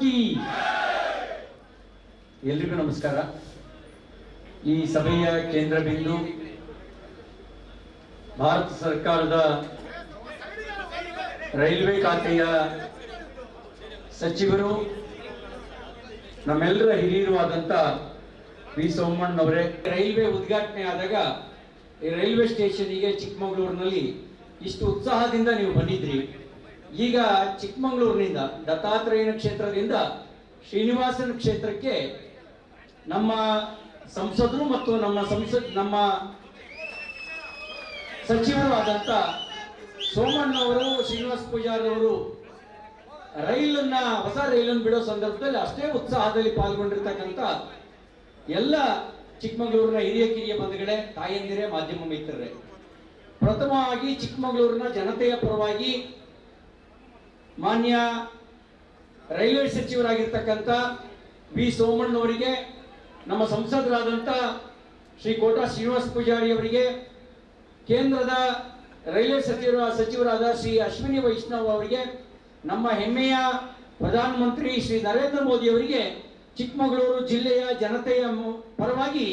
ಕಿ. ಎಲ್ರಿಗೂ ನಮಸ್ಕಾರ. ಈ ಸಭೆಯ ಕೇಂದ್ರ ಬಿಂದು ಭಾರತ ಸರ್ಕಾರದ ರೈಲ್ವೆ ಖಾತೆಯ ಸಚಿವರು, ನಮ್ಮೆಲ್ಲರ ಹಿರಿಯರು ಆದಂತ ವಿ ಸೋಮಣ್ಣವರೇ ರೈಲ್ವೆ ಉದ್ಘಾಟನೆ ಆದಾಗ ಈ ರೈಲ್ವೆ ಸ್ಟೇಷನ್ಗೆ ಚಿಕ್ಕಮಗಳೂರಿನಲ್ಲಿ ಇಷ್ಟು ಉತ್ಸಾಹದಿಂದ ನೀವು ಬಂದಿದ್ರಿ. ಈಗ ಚಿಕ್ಕಮಗಳೂರಿನಿಂದ ದತ್ತಾತ್ರೇಯನ ಕ್ಷೇತ್ರದಿಂದ ಶ್ರೀನಿವಾಸನ ಕ್ಷೇತ್ರಕ್ಕೆ ನಮ್ಮ ಸಂಸದರು ಮತ್ತು ನಮ್ಮ ಸಂಸತ್ ನಮ್ಮ ಸಚಿವರು ಆದಂತ ಸೋಮಣ್ಣವರು ಶ್ರೀನಿವಾಸ ಪೂಜಾರಿ ಅವರು ರೈಲನ್ನ, ಹೊಸ ರೈಲನ್ನು ಬಿಡೋ ಸಂದರ್ಭದಲ್ಲಿ ಅಷ್ಟೇ ಉತ್ಸಾಹದಲ್ಲಿ ಪಾಲ್ಗೊಂಡಿರ್ತಕ್ಕಂಥ ಎಲ್ಲ ಚಿಕ್ಕಮಗಳೂರಿನ ಹಿರಿಯ ಕಿರಿಯ ಬಂಧುಗಳೇ, ತಾಯಂದಿರೇ, ಮಾಧ್ಯಮ ಮಿತ್ರರೇ. ಪ್ರಥಮವಾಗಿ ಚಿಕ್ಕಮಗಳೂರಿನ ಜನತೆಯ ಪರವಾಗಿ ಮಾನ್ಯ ರೈಲ್ವೆ ಸಚಿವರಾಗಿರ್ತಕ್ಕಂಥ ವಿ ಸೋಮಣ್ಣವರಿಗೆ ನಮ್ಮ ಸಂಸದರಾದಂಥ ಶ್ರೀ ಕೋಟಾ ಶ್ರೀನಿವಾಸ ಪೂಜಾರಿ ಅವರಿಗೆ, ಕೇಂದ್ರದ ರೈಲ್ವೆ ಸಚಿವರ ಸಚಿವರಾದ ಶ್ರೀ ಅಶ್ವಿನಿ ವೈಷ್ಣವ್ ಅವರಿಗೆ, ನಮ್ಮ ಹೆಮ್ಮೆಯ ಪ್ರಧಾನಮಂತ್ರಿ ಶ್ರೀ ನರೇಂದ್ರ ಮೋದಿ ಅವರಿಗೆ, ಚಿಕ್ಕಮಗಳೂರು ಜಿಲ್ಲೆಯ ಜನತೆಯ ಪರವಾಗಿ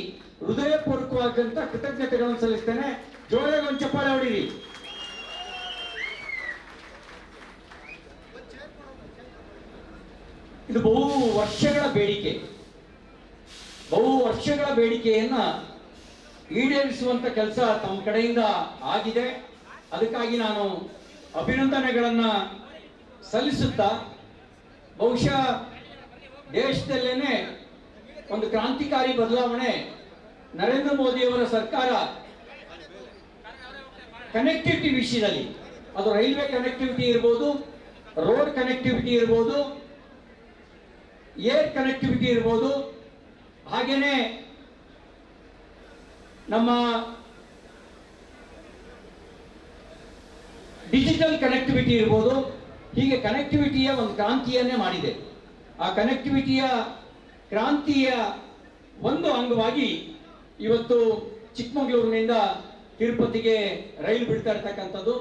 ಹೃದಯಪೂರ್ವಕವಾದಂಥ ಕೃತಜ್ಞತೆಗಳನ್ನು ಸಲ್ಲಿಸ್ತೇನೆ. ಜೋರಾಗಿ ಒಂದು ಚಪ್ಪಾಳೆ ಹೊಡೀರಿ ಇದು ಬಹು ವರ್ಷಗಳ ಬೇಡಿಕೆ. ಬಹು ವರ್ಷಗಳ ಬೇಡಿಕೆಯನ್ನ ಈಡೇರಿಸುವಂತ ಕೆಲಸ ತಮ್ಮ ಕಡೆಯಿಂದ ಆಗಿದೆ. ಅದಕ್ಕಾಗಿ ನಾನು ಅಭಿನಂದನೆಗಳನ್ನ ಸಲ್ಲಿಸುತ್ತಾ, ಬಹುಶಃ ದೇಶದಲ್ಲೇನೆ ಒಂದು ಕ್ರಾಂತಿಕಾರಿ ಬದಲಾವಣೆ ನರೇಂದ್ರ ಮೋದಿಯವರ ಸರ್ಕಾರ ಕನೆಕ್ಟಿವಿಟಿ ವಿಷಯದಲ್ಲಿ. ಅದು ರೈಲ್ವೆ ಕನೆಕ್ಟಿವಿಟಿ ಇರ್ಬೋದು ರೋಡ್ ಕನೆಕ್ಟಿವಿಟಿ ಇರ್ಬೋದು ಏರ್ ಕನೆಕ್ಟಿವಿಟಿ ಇರ್ಬೋದು. ಹಾಗೇನೆ ನಮ್ಮ ಡಿಜಿಟಲ್ ಕನೆಕ್ಟಿವಿಟಿ ಇರ್ಬೋದು. ಹೀಗೆ ಕನೆಕ್ಟಿವಿಟಿಯ ಒಂದು ಕ್ರಾಂತಿಯನ್ನೇ ಮಾಡಿದೆ. ಆ ಕನೆಕ್ಟಿವಿಟಿಯ ಕ್ರಾಂತಿಯ ಒಂದು ಅಂಗವಾಗಿ ಇವತ್ತು ಚಿಕ್ಕಮಗಳೂರಿನಿಂದ ತಿರುಪತಿಗೆ ರೈಲು ಬಿಡ್ತಾ ಇರ್ತಕ್ಕಂಥದ್ದು.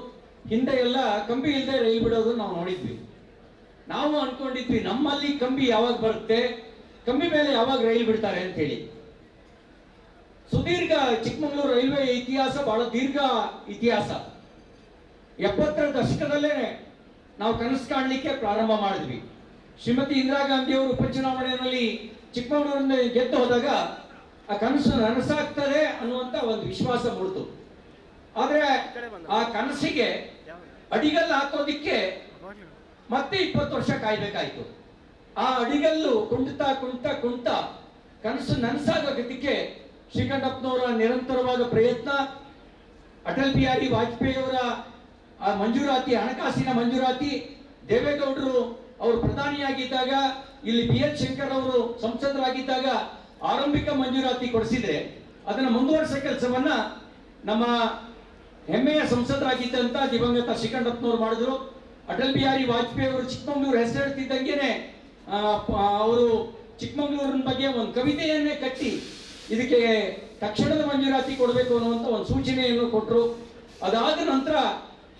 ಹಿಂದೆ ಎಲ್ಲ ಕಂಬಿ ಇಲ್ಲದೆ ರೈಲು ಬಿಡೋದು ನಾವು ನೋಡಿದ್ವಿ. ನಾವು ಅನ್ಕೊಂಡಿದ್ವಿ, ನಮ್ಮಲ್ಲಿ ಕಂಬಿ ಯಾವಾಗ ಬರುತ್ತೆ? ಕಂಬಿ ಮೇಲೆ ಯಾವಾಗ ರೈಲ್ ಬಿಡ್ತಾರೆ ಅಂತ ಹೇಳಿ. ಸುದೀರ್ಘ ಚಿಕ್ಕಮಗಳೂರು ರೈಲ್ವೆ ಇತಿಹಾಸ ಬಹಳ ದೀರ್ಘ ಇತಿಹಾಸ. ಎಪ್ಪತ್ತರ ದಶಕದಲ್ಲೇ ನಾವು ಕನಸು ಕಾಣಲಿಕ್ಕೆ ಪ್ರಾರಂಭ ಮಾಡಿದ್ವಿ. ಶ್ರೀಮತಿ ಇಂದಿರಾ ಗಾಂಧಿ ಅವರು ಉಪಚುನಾವಣೆಯಲ್ಲಿ ಚಿಕ್ಕಮಗಳೂರಿನ ಗೆದ್ದು ಹೋದಾಗ ಆ ಕನಸು ನನಸಾಗ್ತದೆ ಅನ್ನುವಂತ ಒಂದು ವಿಶ್ವಾಸ ಮೂಡಿತು. ಆದ್ರೆ ಆ ಕನಸಿಗೆ ಅಡಿಗಲ್ಲ ಹಾಕೋದಿಕ್ಕೆ ಮತ್ತೆ ಇಪ್ಪತ್ತು ವರ್ಷ ಕಾಯ್ಬೇಕಾಯ್ತು. ಆ ಅಡಿಗಲ್ಲು ಕುಣಿತಾ ಕುಂಟ ಕುಂಟ ಕನಸು ನನಸಾಗೋದಕ್ಕೆ ಶ್ರೀಕಂಠಪ್ಪನವರ ನಿರಂತರವಾದ ಪ್ರಯತ್ನ, ಅಟಲ್ ಬಿಹಾರಿ ವಾಜಪೇಯಿ ಅವರ ಆ ಮಂಜೂರಾತಿ, ಹಣಕಾಸಿನ ಮಂಜೂರಾತಿ, ದೇವೇಗೌಡರು ಅವರು ಪ್ರಧಾನಿಯಾಗಿದ್ದಾಗ, ಇಲ್ಲಿ ಬಿ ಎಲ್ ಶಂಕರ್ ಅವರು ಸಂಸದರಾಗಿದ್ದಾಗ ಆರಂಭಿಕ ಮಂಜೂರಾತಿ ಕೊಡಿಸಿದ್ರೆ ಅದನ್ನು ಮುಂದುವರಿಸ ಕೆಲಸವನ್ನ ನಮ್ಮ ಹೆಮ್ಮೆಯ ಸಂಸದರಾಗಿದ್ದಂತ ದಿವಂಗತ ಶ್ರೀಕಂಠಪ್ಪನವರು ಮಾಡಿದ್ರು. ಅಟಲ್ ಬಿಹಾರಿ ವಾಜಪೇಯಿ ಅವರು ಚಿಕ್ಕಮಗಳೂರು ಹೆಸರಿಡ್ತಿದ್ದಂಗೆನೆ ಅವರು ಚಿಕ್ಕಮಗಳೂರಿನ ಬಗ್ಗೆ ಒಂದು ಕವಿತೆಯನ್ನೇ ಕಟ್ಟಿ ಇದಕ್ಕೆ ತಕ್ಷಣದ ಮಂಜೂರಾತಿ ಕೊಡಬೇಕು ಅನ್ನುವಂತ ಒಂದು ಸೂಚನೆಯನ್ನು ಕೊಟ್ಟರು ಅದಾದ ನಂತರ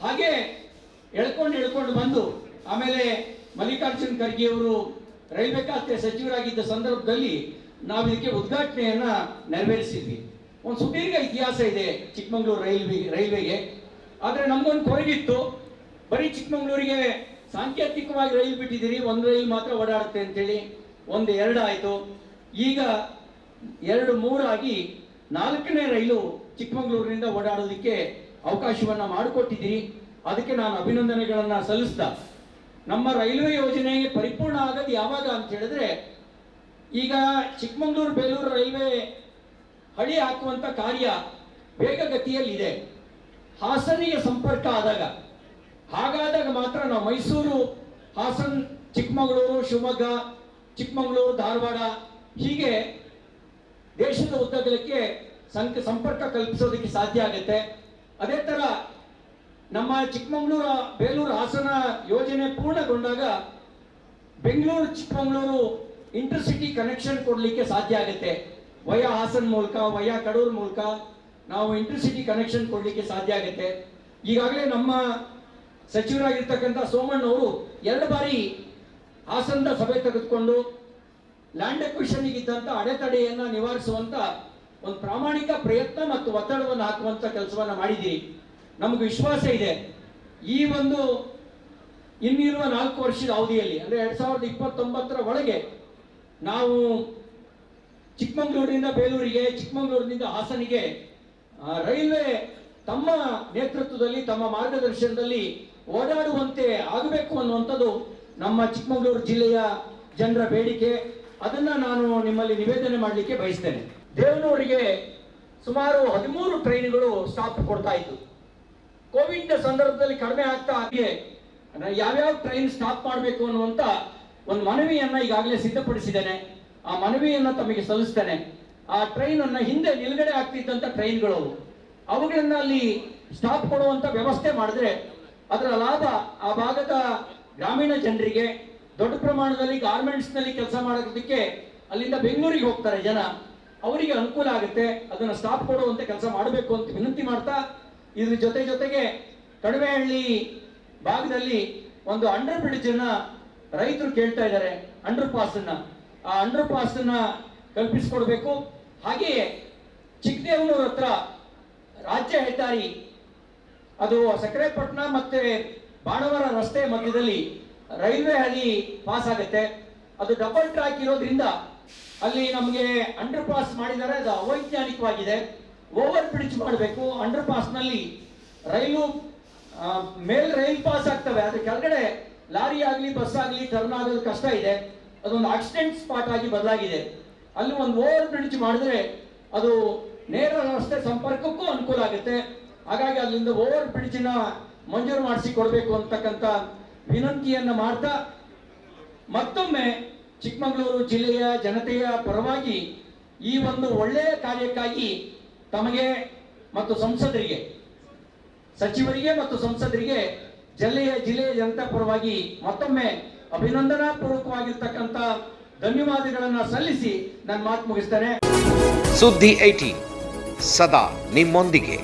ಹಾಗೆ ಎಳ್ಕೊಂಡು ಎಳ್ಕೊಂಡು ಬಂದು ಆಮೇಲೆ ಮಲ್ಲಿಕಾರ್ಜುನ್ ಖರ್ಗೆ ಅವರು ರೈಲ್ವೆ ಖಾತೆ ಸಚಿವರಾಗಿದ್ದ ಸಂದರ್ಭದಲ್ಲಿ ನಾವು ಇದಕ್ಕೆ ಉದ್ಘಾಟನೆಯನ್ನ ನೆರವೇರಿಸಿದ್ವಿ. ಒಂದು ಸುದೀರ್ಘ ಇತಿಹಾಸ ಇದೆ ಚಿಕ್ಕಮಗಳೂರು ರೈಲ್ವೆ, ರೈಲ್ವೆಗೆ. ಆದರೆ ನಮಗೊಂದು ಕೊರಗಿತ್ತು. ಬರೀ ಚಿಕ್ಕಮಗಳೂರಿಗೆ ಸಾಂಕೇತಿಕವಾಗಿ ರೈಲು ಬಿಟ್ಟಿದ್ದೀರಿ, ಒಂದು ರೈಲು ಮಾತ್ರ ಓಡಾಡುತ್ತೆ ಅಂತೇಳಿ ಒಂದು ಎರಡು ಆಯಿತು. ಈಗ ಎರಡು ಮೂರಾಗಿ ನಾಲ್ಕನೇ ರೈಲು ಚಿಕ್ಕಮಗಳೂರಿನಿಂದ ಓಡಾಡೋದಕ್ಕೆ ಅವಕಾಶವನ್ನು ಮಾಡಿಕೊಟ್ಟಿದ್ದೀರಿ. ಅದಕ್ಕೆ ನಾನು ಅಭಿನಂದನೆಗಳನ್ನು ಸಲ್ಲಿಸ್ತಾ, ನಮ್ಮ ರೈಲ್ವೆ ಯೋಜನೆ ಪರಿಪೂರ್ಣ ಆಗೋದು ಯಾವಾಗ ಅಂತ ಹೇಳಿದ್ರೆ, ಈಗ ಚಿಕ್ಕಮಗಳೂರು ಬೇಲೂರು ರೈಲ್ವೆ ಹಳಿ ಹಾಕುವಂಥ ಕಾರ್ಯ ವೇಗಗತಿಯಲ್ಲಿದೆ ಹಾಸನಿಗೆ ಸಂಪರ್ಕ ಆದಾಗ ಹಾಗಾದಾಗ ಮಾತ್ರ ನಾವು ಮೈಸೂರು, ಹಾಸನ್, ಚಿಕ್ಕಮಗಳೂರು, ಶಿವಮೊಗ್ಗ, ಚಿಕ್ಕಮಗಳೂರು, ಧಾರವಾಡ ಹೀಗೆ ದೇಶದ ಉದ್ದಗಲಕ್ಕೆ ಸಂಕ, ಸಂಪರ್ಕ ಕಲ್ಪಿಸೋದಕ್ಕೆ ಸಾಧ್ಯ ಆಗುತ್ತೆ. ಅದೇ ತರ ನಮ್ಮ ಚಿಕ್ಕಮಗಳೂರು, ಬೇಲೂರು ಹಾಸನ ಯೋಜನೆ ಪೂರ್ಣಗೊಂಡಾಗ ಬೆಂಗಳೂರು, ಚಿಕ್ಕಮಗಳೂರು ಇಂಟರ್ಸಿಟಿ ಕನೆಕ್ಷನ್ ಕೊಡಲಿಕ್ಕೆ ಸಾಧ್ಯ ಆಗುತ್ತೆ. ವಯ ಹಾಸನ್ ಮೂಲಕ, ವಯ ಕಡೂರು ಮೂಲಕ ನಾವು ಇಂಟರ್ಸಿಟಿ ಕನೆಕ್ಷನ್ ಕೊಡಲಿಕ್ಕೆ ಸಾಧ್ಯ ಆಗುತ್ತೆ. ಈಗಾಗಲೇ ನಮ್ಮ ಸಚಿವರಾಗಿರ್ತಕ್ಕಂಥ ಸೋಮಣ್ಣ ಅವರು ಎರಡು ಬಾರಿ ಹಾಸನದ ಸಭೆ ತೆಗೆದುಕೊಂಡು ಲ್ಯಾಂಡ್ ಅಕ್ವಿಷನ್ಗೆ ಇದ್ದಂತ ಅಡೆತಡೆಯನ್ನ ನಿವಾರಿಸುವಂತ ಒಂದು ಪ್ರಾಮಾಣಿಕ ಪ್ರಯತ್ನ ಮತ್ತು ಒತ್ತಡವನ್ನು ಹಾಕುವಂತ ಕೆಲಸವನ್ನ ಮಾಡಿದ್ದೀರಿ. ನಮಗೆ ವಿಶ್ವಾಸ ಇದೆ. ಈ ಒಂದು ಇನ್ನಿರುವ ನಾಲ್ಕು ವರ್ಷದ ಅವಧಿಯಲ್ಲಿ, ಅಂದ್ರೆ ಎರಡು ಸಾವಿರದ ಇಪ್ಪತ್ತೊಂಬತ್ತರ ಒಳಗೆ ನಾವು ಚಿಕ್ಕಮಗಳೂರಿನಿಂದ ಬೇಲೂರಿಗೆ, ಚಿಕ್ಕಮಗಳೂರಿನಿಂದ ಹಾಸನಿಗೆ ರೈಲ್ವೆ ತಮ್ಮ ನೇತೃತ್ವದಲ್ಲಿ, ತಮ್ಮ ಮಾರ್ಗದರ್ಶನದಲ್ಲಿ ಓಡಾಡುವಂತೆ ಆಗಬೇಕು ಅನ್ನುವಂಥದ್ದು ನಮ್ಮ ಚಿಕ್ಕಮಗಳೂರು ಜಿಲ್ಲೆಯ ಜನರ ಬೇಡಿಕೆ. ಅದನ್ನ ನಾನು ನಿಮ್ಮಲ್ಲಿ ನಿವೇದನೆ ಮಾಡಲಿಕ್ಕೆ ಬಯಸ್ತೇನೆ. ದೇವನೂರಿಗೆ ಸುಮಾರು ಹದಿಮೂರು ಟ್ರೈನ್ಗಳು ಸ್ಟಾಪ್ ಕೊಡ್ತಾ ಇತ್ತು. ಕೋವಿಡ್ ಸಂದರ್ಭದಲ್ಲಿ ಕಡಿಮೆ ಆಗ್ತಾ ಹಾಗೆ ಯಾವ್ಯಾವ ಟ್ರೈನ್ ಸ್ಟಾಪ್ ಮಾಡಬೇಕು ಅನ್ನುವಂತ ಒಂದು ಮನವಿಯನ್ನ ಈಗಾಗಲೇ ಸಿದ್ಧಪಡಿಸಿದ್ದೇನೆ. ಆ ಮನವಿಯನ್ನ ತಮಗೆ ಸಲ್ಲಿಸ್ತೇನೆ. ಆ ಟ್ರೈನ್ ಅನ್ನ ಹಿಂದೆ ನಿಲುಗಡೆ ಆಗ್ತಿದ್ದಂತ ಟ್ರೈನ್ಗಳು ಅವು. ಅವುಗಳನ್ನ ಅಲ್ಲಿ ಸ್ಟಾಪ್ ಕೊಡುವಂತ ವ್ಯವಸ್ಥೆ ಮಾಡಿದ್ರೆ ಅದರ ಲಾಭ ಆ ಭಾಗದ ಗ್ರಾಮೀಣ ಜನರಿಗೆ ದೊಡ್ಡ ಪ್ರಮಾಣದಲ್ಲಿ ಗಾರ್ಮೆಂಟ್ಸ್ನಲ್ಲಿ ಕೆಲಸ ಮಾಡೋದಕ್ಕೆ ಅಲ್ಲಿಂದ ಬೆಂಗಳೂರಿಗೆ ಹೋಗ್ತಾರೆ ಜನ. ಅವರಿಗೆ ಅನುಕೂಲ ಆಗುತ್ತೆ. ಅದನ್ನು ಸ್ಟಾಪ್ ಕೊಡುವಂತೆ ಕೆಲಸ ಮಾಡಬೇಕು ಅಂತ ವಿನಂತಿ ಮಾಡ್ತಾ ಇದ್ರ ಜೊತೆ ಜೊತೆಗೆ ಕಡಿಮೆಹಳ್ಳಿ ಭಾಗದಲ್ಲಿ ಒಂದು ಅಂಡರ್ ಬ್ರಿಡ್ಜ್ ಅನ್ನ ರೈತರು ಕೇಳ್ತಾ ಇದ್ದಾರೆ ಅಂಡರ್ ಪಾಸ್ ಅನ್ನ ಆ ಅಂಡರ್ ಪಾಸ್ ಅನ್ನ ಕಲ್ಪಿಸಿಕೊಡ್ಬೇಕು. ಹಾಗೆಯೇ ಚಿಕ್ಕದೇವನೂರ ಹತ್ರ ರಾಜ್ಯ ಹೆದ್ದಾರಿ ಅದು ಸಕ್ಕರೆಪಟ್ಟಣ ಮತ್ತೆ ಬಾಣವರ ರಸ್ತೆ ಮಧ್ಯದಲ್ಲಿ ರೈಲ್ವೆ ಹಳಿ ಪಾಸ್ ಆಗುತ್ತೆ. ಅದು ಡಬಲ್ ಟ್ರ್ಯಾಕ್ ಇರೋದ್ರಿಂದ ಅಲ್ಲಿ ನಮಗೆ ಅಂಡರ್ ಪಾಸ್ ಮಾಡಿದರೆ ಅದು ಅವೈಜ್ಞಾನಿಕವಾಗಿದೆ. ಓವರ್ ಬ್ರಿಡ್ಜ್ ಮಾಡಬೇಕು. ಅಂಡರ್ ಪಾಸ್ನಲ್ಲಿ ರೈಲು ಮೇಲ್ ರೈಲ್ ಪಾಸ್ ಆಗ್ತವೆ. ಅದ್ರ ಕೆಳಗಡೆ ಲಾರಿ ಆಗಲಿ ಬಸ್ ಆಗಲಿ ಟರ್ನ್ ಆಗೋದು ಕಷ್ಟ ಇದೆ. ಅದೊಂದು ಆಕ್ಸಿಡೆಂಟ್ ಸ್ಪಾಟ್ ಆಗಿ ಬದಲಾಗಿದೆ. ಅಲ್ಲಿ ಒಂದು ಓವರ್ ಬ್ರಿಡ್ಜ್ ಮಾಡಿದ್ರೆ ಅದು ನೇರ ರಸ್ತೆ ಸಂಪರ್ಕಕ್ಕೂ ಅನುಕೂಲ ಆಗುತ್ತೆ. ಹಾಗಾಗಿ ಅಲ್ಲಿಂದ ಓವರ್ ಬ್ರಿಡ್ಜ್ನ ಮಂಜೂರು ಮಾಡಿಸಿ ಕೊಡಬೇಕು ಅಂತಕ್ಕಂಥ ವಿನಂತಿಯನ್ನ ಮಾಡ್ತಾ ಮತ್ತೊಮ್ಮೆ ಚಿಕ್ಕಮಗಳೂರು ಜಿಲ್ಲೆಯ ಜನತೆಯ ಪರವಾಗಿ ಈ ಒಂದು ಒಳ್ಳೆಯ ಕಾರ್ಯಕ್ಕಾಗಿ ತಮಗೆ ಮತ್ತು ಸಂಸದರಿಗೆ, ಸಚಿವರಿಗೆ ಮತ್ತು ಸಂಸದರಿಗೆ, ಜಿಲ್ಲೆಯ ಜಿಲ್ಲೆಯ ಜನತಾ ಪರವಾಗಿ ಮತ್ತೊಮ್ಮೆ ಅಭಿನಂದನಾ ಪೂರ್ವಕವಾಗಿರ್ತಕ್ಕಂಥ ಧನ್ಯವಾದಗಳನ್ನ ಸಲ್ಲಿಸಿ ನನ್ನ ಮಾತು ಮುಗಿಸ್ತೇನೆ. ಸುದ್ದಿ ಏಟಿ ಸದಾ ನಿಮ್ಮೊಂದಿಗೆ.